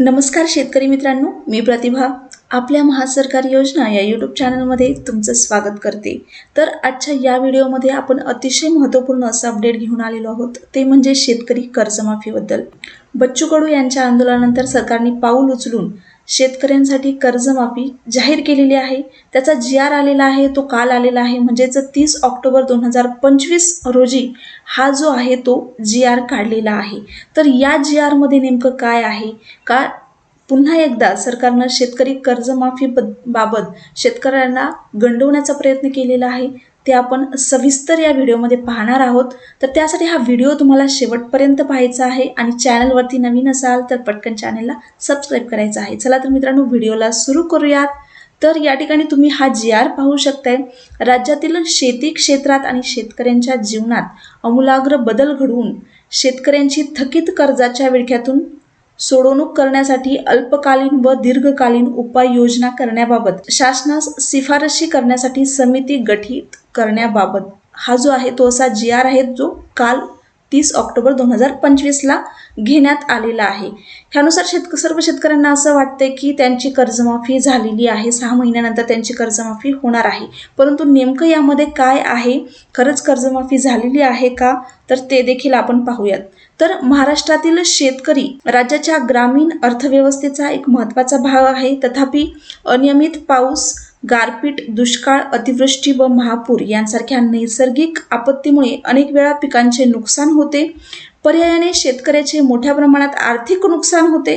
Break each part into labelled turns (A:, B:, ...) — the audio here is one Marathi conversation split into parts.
A: नमस्कार शेतकरी मित्रांनो मी प्रतिभा. आपल्या महासरकारी योजना या यूट्यूब चॅनलमध्ये तुमचं स्वागत करते. तर आजच्या या व्हिडिओमध्ये आपण अतिशय महत्त्वपूर्ण असं अपडेट घेऊन आलेलो आहोत. ते म्हणजे शेतकरी कर्जमाफीबद्दल. बच्चू कडू यांच्या आंदोलनानंतर सरकारने पाऊल उचलून शेतकऱ्यांसाठी कर्जमाफी जाहीर केलेली आहे. त्याचा जी आर आलेला आहे तो काल आलेला आहे. म्हणजेच तीस ऑक्टोबर दोन हजार पंचवीस रोजी हा जो आहे तो जी आर काढलेला आहे. तर या जी आरमध्ये नेमकं काय आहे? का पुन्हा एकदा सरकारनं शेतकरी कर्जमाफी बाबत शेतकऱ्यांना गंडवण्याचा प्रयत्न केलेला आहे? ते आपण सविस्तर या व्हिडिओमध्ये पाहणार आहोत. तर त्यासाठी हा व्हिडिओ तुम्हाला शेवटपर्यंत पाहायचा आहे आणि चॅनलवरती नवीन असाल तर पटकन चॅनलला सबस्क्राईब करायचं आहे. चला तर मित्रांनो व्हिडिओला सुरू करूयात. तर या ठिकाणी तुम्ही हा जी आर पाहू शकताय. राज्यातील शेती क्षेत्रात आणि शेतकऱ्यांच्या जीवनात अमूलाग्र बदल घडवून शेतकऱ्यांची थकीत कर्जाच्या विळख्यातून सोडवणूक करण्यासाठी अल्पकालीन व दीर्घकालीन उपाययोजना करण्याबाबत शासनास शिफारशी करण्यासाठी समिती गठीत करण्याबाबत. हा जो आहे तो असा जी आर आहे जो काल तीस ऑक्टोबर दोन हजार पंचवीसला घेण्यात आलेला आहे. ह्यानुसार शेतक सर्व शेतकऱ्यांना असं वाटतंय की त्यांची कर्जमाफी झालेली आहे. सहा महिन्यानंतर त्यांची कर्जमाफी होणार आहे. परंतु नेमकं यामध्ये काय आहे? खरंच कर्जमाफी झालेली आहे का? तर ते देखील आपण पाहूयात. तर महाराष्ट्रातील शेतकरी राज्याच्या ग्रामीण अर्थव्यवस्थेचा एक महत्त्वाचा भाग आहे. तथापि अनियमित पाऊस गारपीट दुष्काळ अतिवृष्टी व महापूर यांसारख्या नैसर्गिक आपत्तीमुळे अनेक वेळा पिकांचे नुकसान होते. पर्यायाने शेतकऱ्याचे मोठ्या प्रमाणात आर्थिक नुकसान होते.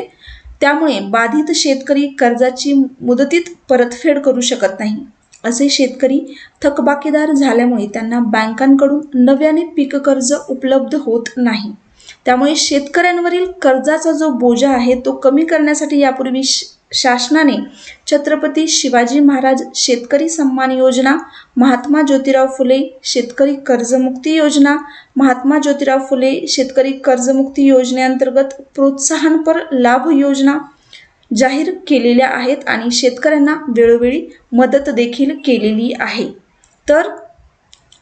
A: त्यामुळे बाधित शेतकरी कर्जाची मुदतीत परतफेड करू शकत नाही. असे शेतकरी थकबाकीदार झाल्यामुळे त्यांना बँकांकडून नव्याने पीक कर्ज उपलब्ध होत नाही. त्यामुळे शेतकऱ्यांवरील कर्जाचा जो बोजा आहे तो कमी करण्यासाठी यापूर्वी शासनाने छत्रपती शिवाजी महाराज शेतकरी सन्मान योजना महात्मा ज्योतिराव फुले शेतकरी कर्जमुक्ती योजना महात्मा ज्योतिराव फुले शेतकरी कर्जमुक्ती योजनेअंतर्गत प्रोत्साहनपर लाभ योजना जाहीर केलेल्या आहेत आणि शेतकऱ्यांना वेळोवेळी मदत देखील केलेली आहे. तर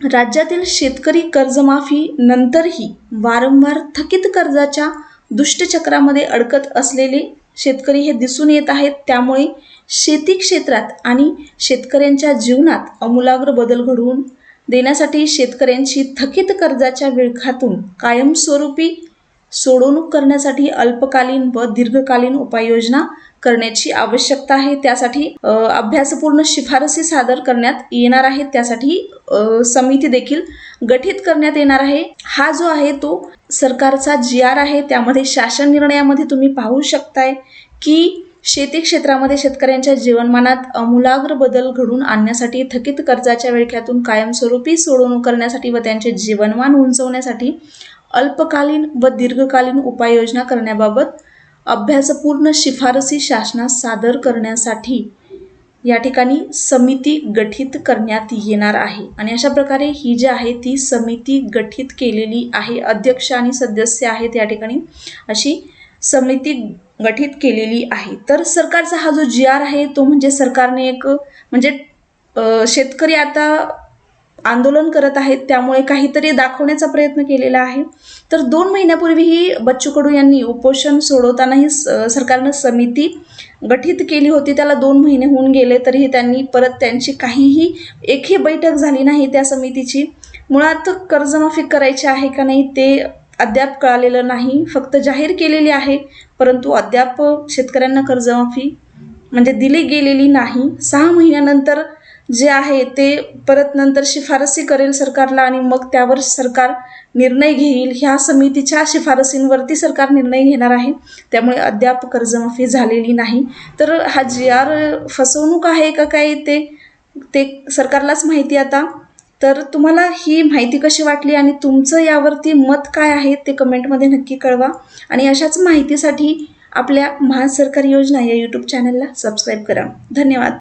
A: राज्यातील शेतकरी कर्जमाफी नंतरही वारंवार थकीत कर्जाच्या दुष्टचक्रामध्ये अडकत असलेले शेतकरी हे दिसून येत आहेत. त्यामुळे शेती क्षेत्रात आणि शेतकऱ्यांच्या जीवनात अमूलाग्र बदल घडवून देण्यासाठी शेतकऱ्यांची थकीत कर्जाच्या विळखातून कायमस्वरूपी सोडवणूक करण्यासाठी अल्पकालीन व दीर्घकालीन उपाययोजना करण्याची आवश्यकता आहे. त्यासाठी अभ्यासपूर्ण शिफारसी सादर करण्यात येणार आहेत. त्यासाठी समिती देखील गठीत करण्यात येणार आहे. हा जो आहे तो सरकारचा जी आर आहे त्यामध्ये शासन निर्णयामध्ये तुम्ही पाहू शकताय की शेती क्षेत्रामध्ये शेतकऱ्यांच्या जीवनमानात अमूलाग्र बदल घडून आणण्यासाठी थकीत कर्जाच्या विळख्यातून कायमस्वरूपी सोडवणूक करण्यासाठी व त्यांचे जीवनमान उंचवण्यासाठी अल्पकालीन व दीर्घकालीन उपाययोजना करण्याबाबत अभ्यासपूर्ण शिफारसी शासनास सादर करण्यासाठी या ठिकाणी समिती गठीत करण्यात येणार आहे. आणि अशा प्रकारे ही जी आहे ती समिती गठीत केलेली आहे. अध्यक्ष आणि सदस्य आहेत या ठिकाणी. अशी समिती गठीत केलेली आहे. तर सरकारचा हा जो जी आर आहे तो म्हणजे सरकारने एक म्हणजे शेतकरी आता आंदोलन करत आहेत त्यामुळे काहीतरी दाखवण्याचा प्रयत्न केलेला आहे. तर दोन महिन्यापूर्वीही बच्चू कडू यांनी उपोषण सोडवतानाही स- सरकारनं समिती गठीत केली होती. त्याला दोन महिने होऊन गेले तरीही त्यांनी परत त्यांची काहीही एकही बैठक झाली नाही त्या समितीची. मुळात कर्जमाफी करायची आहे का नाही ते अद्याप कळालेलं नाही. फक्त जाहीर केलेली आहे परंतु अद्याप शेतकऱ्यांना कर्जमाफी म्हणजे दिली गेलेली नाही. सहा महिन्यानंतर जे आहे ते परत नंतर शिफारसी करेल सरकारला आणि मग त्यावर सरकार निर्णय घेईल. ह्या समितीच्या शिफारसींवरती सरकार निर्णय घेणार आहे. त्यामुळे अद्याप कर्जमाफी झालेली नाही. तर हा जी आर फसवणूक आहे का काय ते ते सरकारलाच माहिती आता. तर तुम्हाला ही माहिती कशी वाटली आणि तुमचं यावरती मत काय आहे ते कमेंटमध्ये नक्की कळवा. आणि अशाच माहितीसाठी आपल्या महासरकारी योजना या यूट्यूब चॅनलला सबस्क्राईब करा. धन्यवाद.